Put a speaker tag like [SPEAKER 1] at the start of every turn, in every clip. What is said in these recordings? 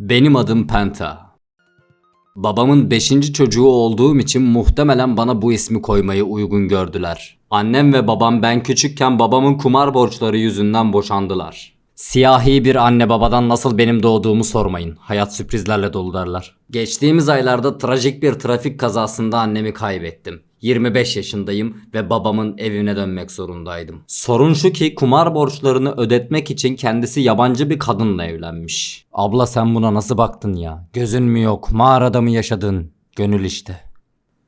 [SPEAKER 1] Benim adım Penta. Babamın 5. çocuğu olduğum için muhtemelen bana bu ismi koymayı uygun gördüler. Annem ve babam ben küçükken babamın kumar borçları yüzünden boşandılar. Siyahi bir anne babadan nasıl benim doğduğumu sormayın. Hayat sürprizlerle dolu derler. Geçtiğimiz aylarda trajik bir trafik kazasında annemi kaybettim. 25 yaşındayım ve babamın evine dönmek zorundaydım. Sorun şu ki kumar borçlarını ödetmek için kendisi yabancı bir kadınla evlenmiş. Abla sen buna nasıl baktın ya? Gözün mü yok? Mağarada mı yaşadın? Gönül işte.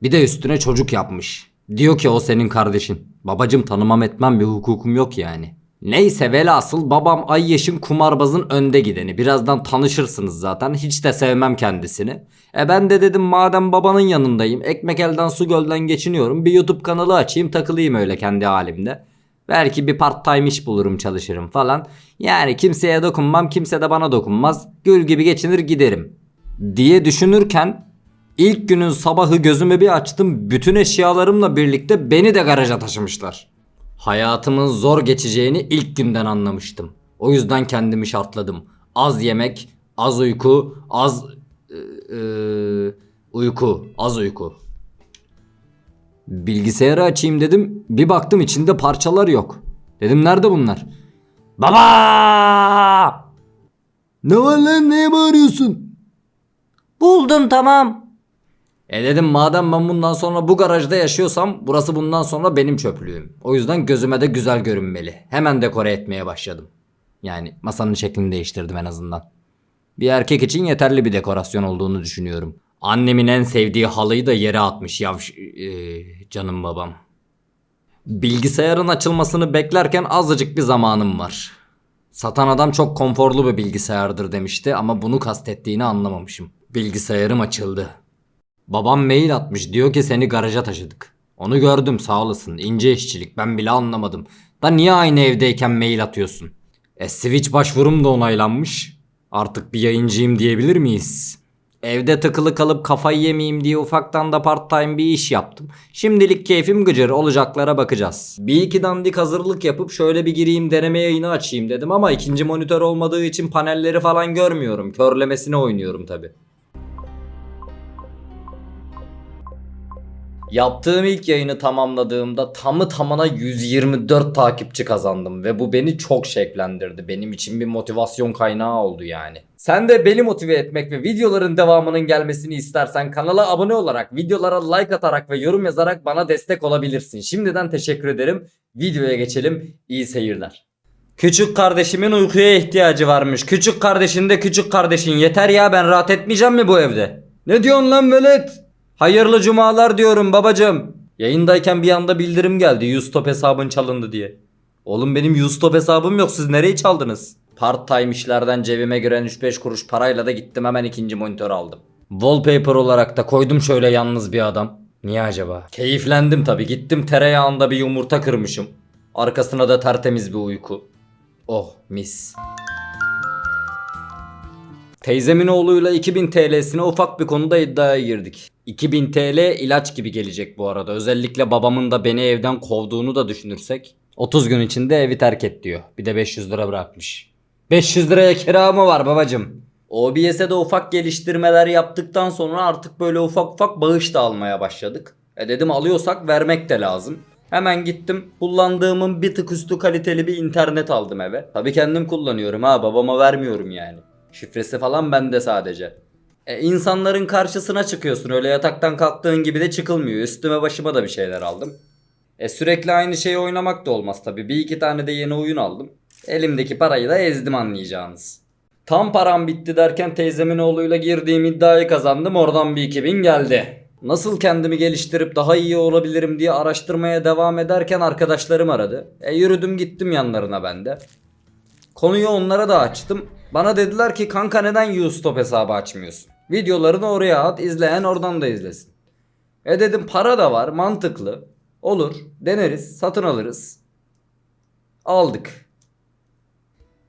[SPEAKER 1] Bir de üstüne çocuk yapmış. Diyor ki o senin kardeşin. Babacım tanımam etmem bir hukukum yok yani. Neyse velhasıl babam ay yaşın kumarbazın önde gideni. Birazdan tanışırsınız zaten. Hiç de sevmem kendisini. E ben de dedim madem babanın yanındayım. Ekmek elden su gölden geçiniyorum. Bir YouTube kanalı açayım takılayım öyle kendi halimde. Belki bir part time iş bulurum çalışırım falan. Yani kimseye dokunmam kimse de bana dokunmaz. Gül gibi geçinir giderim. Diye düşünürken ilk günün sabahı gözümü bir açtım. Bütün eşyalarımla birlikte beni de garaja taşımışlar. Hayatımın zor geçeceğini ilk günden anlamıştım. O yüzden kendimi şartladım. Az yemek, az uyku, az e, e, uyku, az uyku. Bilgisayarı açayım dedim. Bir baktım içinde parçalar yok. Dedim nerede bunlar? Baba! Ne var lan neye bağırıyorsun? Buldum tamam. E dedim madem ben bundan sonra bu garajda yaşıyorsam burası bundan sonra benim çöplüğüm. O yüzden gözüme de güzel görünmeli. Hemen dekore etmeye başladım. Yani masanın şeklini değiştirdim en azından. Bir erkek için yeterli bir dekorasyon olduğunu düşünüyorum. Annemin en sevdiği halıyı da yere atmış yavş... Ee, canım babam. Bilgisayarın açılmasını beklerken azıcık bir zamanım var. Satan adam çok konforlu bir bilgisayardır demişti ama bunu kastettiğini anlamamışım. Bilgisayarım açıldı. Babam mail atmış diyor ki seni garaja taşıdık. Onu gördüm sağ olasın ince işçilik ben bile anlamadım. Da niye aynı evdeyken mail atıyorsun? E switch başvurum da onaylanmış. Artık bir yayıncıyım diyebilir miyiz? Evde tıkılı kalıp kafayı yemeyeyim diye ufaktan da part time bir iş yaptım. Şimdilik keyfim gıcır olacaklara bakacağız. Bir iki dandik hazırlık yapıp şöyle bir gireyim deneme yayını açayım dedim ama ikinci monitör olmadığı için panelleri falan görmüyorum. Körlemesine oynuyorum tabi. Yaptığım ilk yayını tamamladığımda tamı tamına 124 takipçi kazandım ve bu beni çok şevklendirdi. Benim için bir motivasyon kaynağı oldu yani. Sen de beni motive etmek ve videoların devamının gelmesini istersen kanala abone olarak, videolara like atarak ve yorum yazarak bana destek olabilirsin. Şimdiden teşekkür ederim. Videoya geçelim. İyi seyirler. Küçük kardeşimin uykuya ihtiyacı varmış. Küçük kardeşin de küçük kardeşin. Yeter ya ben rahat etmeyeceğim mi bu evde? Ne diyorsun lan velet? Hayırlı cumalar diyorum babacım. Yayındayken bir anda bildirim geldi. Yustop hesabın çalındı diye. Oğlum benim Yustop hesabım yok. Siz nereyi çaldınız? Part time işlerden cebime giren 3-5 kuruş parayla da gittim hemen ikinci monitör aldım. Wallpaper olarak da koydum şöyle yalnız bir adam. Niye acaba? Keyiflendim tabi. Gittim tereyağında bir yumurta kırmışım. Arkasına da tertemiz bir uyku. Oh mis. Teyzemin oğluyla 2000 TL'sine ufak bir konuda iddiaya girdik. 2000 TL ilaç gibi gelecek bu arada. Özellikle babamın da beni evden kovduğunu da düşünürsek. 30 gün içinde evi terk et diyor. Bir de 500 lira bırakmış. 500 liraya kira mı var babacım? OBS'e de ufak geliştirmeler yaptıktan sonra artık böyle ufak ufak bağış da almaya başladık. E dedim alıyorsak vermek de lazım. Hemen gittim kullandığımın bir tık üstü kaliteli bir internet aldım eve. Tabii kendim kullanıyorum ha babama vermiyorum yani. Şifresi falan bende sadece. E, insanların karşısına çıkıyorsun öyle yataktan kalktığın gibi de çıkılmıyor. Üstüme başıma da bir şeyler aldım. E sürekli aynı şeyi oynamak da olmaz tabi. Bir iki tane de yeni oyun aldım. Elimdeki parayı da ezdim anlayacağınız. Tam param bitti derken teyzemin oğluyla girdiğim iddiayı kazandım. Oradan bir 2000 geldi. Nasıl kendimi geliştirip daha iyi olabilirim diye araştırmaya devam ederken arkadaşlarım aradı. E yürüdüm gittim yanlarına ben de. Konuyu onlara da açtım. Bana dediler ki kanka neden Ustop hesabı açmıyorsun? Videolarını oraya at izleyen oradan da izlesin. E dedim para da var mantıklı. Olur deneriz satın alırız. Aldık.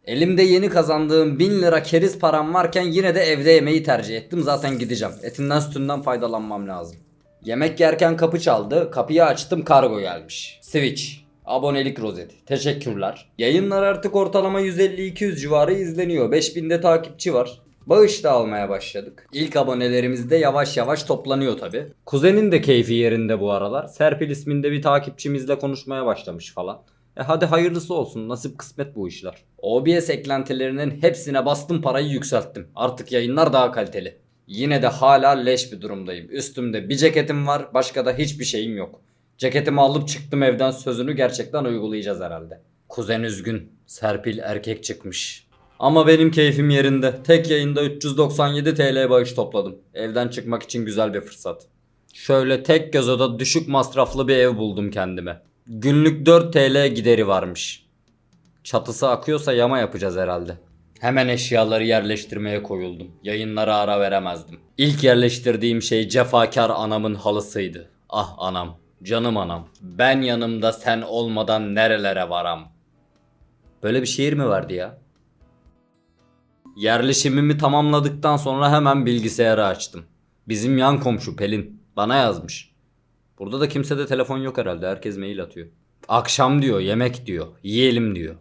[SPEAKER 1] Elimde yeni kazandığım 1000 lira keriz param varken yine de evde yemeği tercih ettim. Zaten gideceğim. Etinden sütünden faydalanmam lazım. Yemek yerken kapı çaldı. Kapıyı açtım kargo gelmiş. Switch. Abonelik rozeti. Teşekkürler. Yayınlar artık ortalama 150-200 civarı izleniyor. 5000'de takipçi var. Bağış da almaya başladık. İlk abonelerimiz de yavaş yavaş toplanıyor tabi. Kuzenin de keyfi yerinde bu aralar. Serpil isminde bir takipçimizle konuşmaya başlamış falan. E hadi hayırlısı olsun. Nasip kısmet bu işler. OBS eklentilerinin hepsine bastım parayı yükselttim. Artık yayınlar daha kaliteli. Yine de hala leş bir durumdayım. Üstümde bir ceketim var. Başka da hiçbir şeyim yok. Ceketimi alıp çıktım evden sözünü gerçekten uygulayacağız herhalde. Kuzen üzgün. Serpil erkek çıkmış. Ama benim keyfim yerinde. Tek yayında 397 TL bağış topladım. Evden çıkmak için güzel bir fırsat. Şöyle tek göz oda düşük masraflı bir ev buldum kendime. Günlük 4 TL gideri varmış. Çatısı akıyorsa yama yapacağız herhalde. Hemen eşyaları yerleştirmeye koyuldum. Yayınlara ara veremezdim. İlk yerleştirdiğim şey cefakar anamın halısıydı. Ah anam, canım anam. Ben yanımda sen olmadan nerelere varam. Böyle bir şiir mi vardı ya? Yerleşimimi tamamladıktan sonra hemen bilgisayarı açtım. Bizim yan komşu Pelin bana yazmış. Burada da kimsede telefon yok herhalde. Herkes mail atıyor. Akşam diyor, yemek diyor, yiyelim diyor.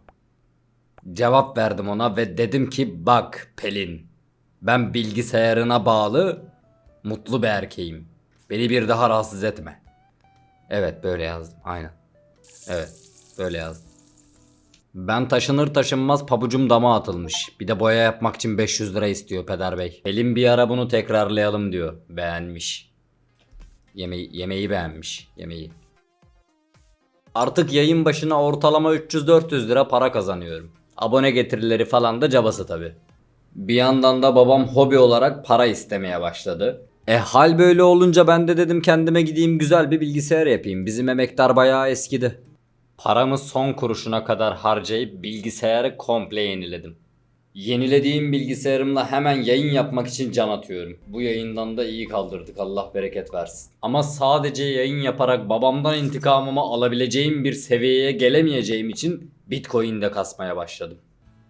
[SPEAKER 1] Cevap verdim ona ve dedim ki bak Pelin. Ben bilgisayarına bağlı mutlu bir erkeğim. Beni bir daha rahatsız etme. Evet böyle yazdım aynen. Evet böyle yazdım. Ben taşınır taşınmaz pabucum dama atılmış. Bir de boya yapmak için 500 lira istiyor peder bey. Pelin bir ara bunu tekrarlayalım diyor. Beğenmiş. Yemeği, yemeği beğenmiş. Yemeği. Artık yayın başına ortalama 300-400 lira para kazanıyorum. Abone getirileri falan da cabası tabi. Bir yandan da babam hobi olarak para istemeye başladı. E hal böyle olunca ben de dedim kendime gideyim güzel bir bilgisayar yapayım. Bizim emektar bayağı eskidi. Paramı son kuruşuna kadar harcayıp bilgisayarı komple yeniledim. Yenilediğim bilgisayarımla hemen yayın yapmak için can atıyorum. Bu yayından da iyi kaldırdık Allah bereket versin. Ama sadece yayın yaparak babamdan intikamımı alabileceğim bir seviyeye gelemeyeceğim için Bitcoin'de kasmaya başladım.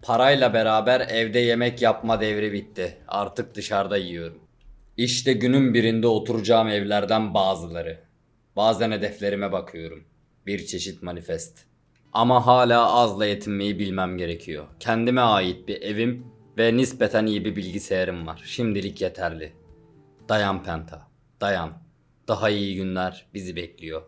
[SPEAKER 1] Parayla beraber evde yemek yapma devri bitti. Artık dışarıda yiyorum. İşte günün birinde oturacağım evlerden bazıları. Bazen hedeflerime bakıyorum. Bir çeşit manifest. Ama hala azla yetinmeyi bilmem gerekiyor. Kendime ait bir evim ve nispeten iyi bir bilgisayarım var. Şimdilik yeterli. Dayan Penta. Dayan. Daha iyi günler bizi bekliyor.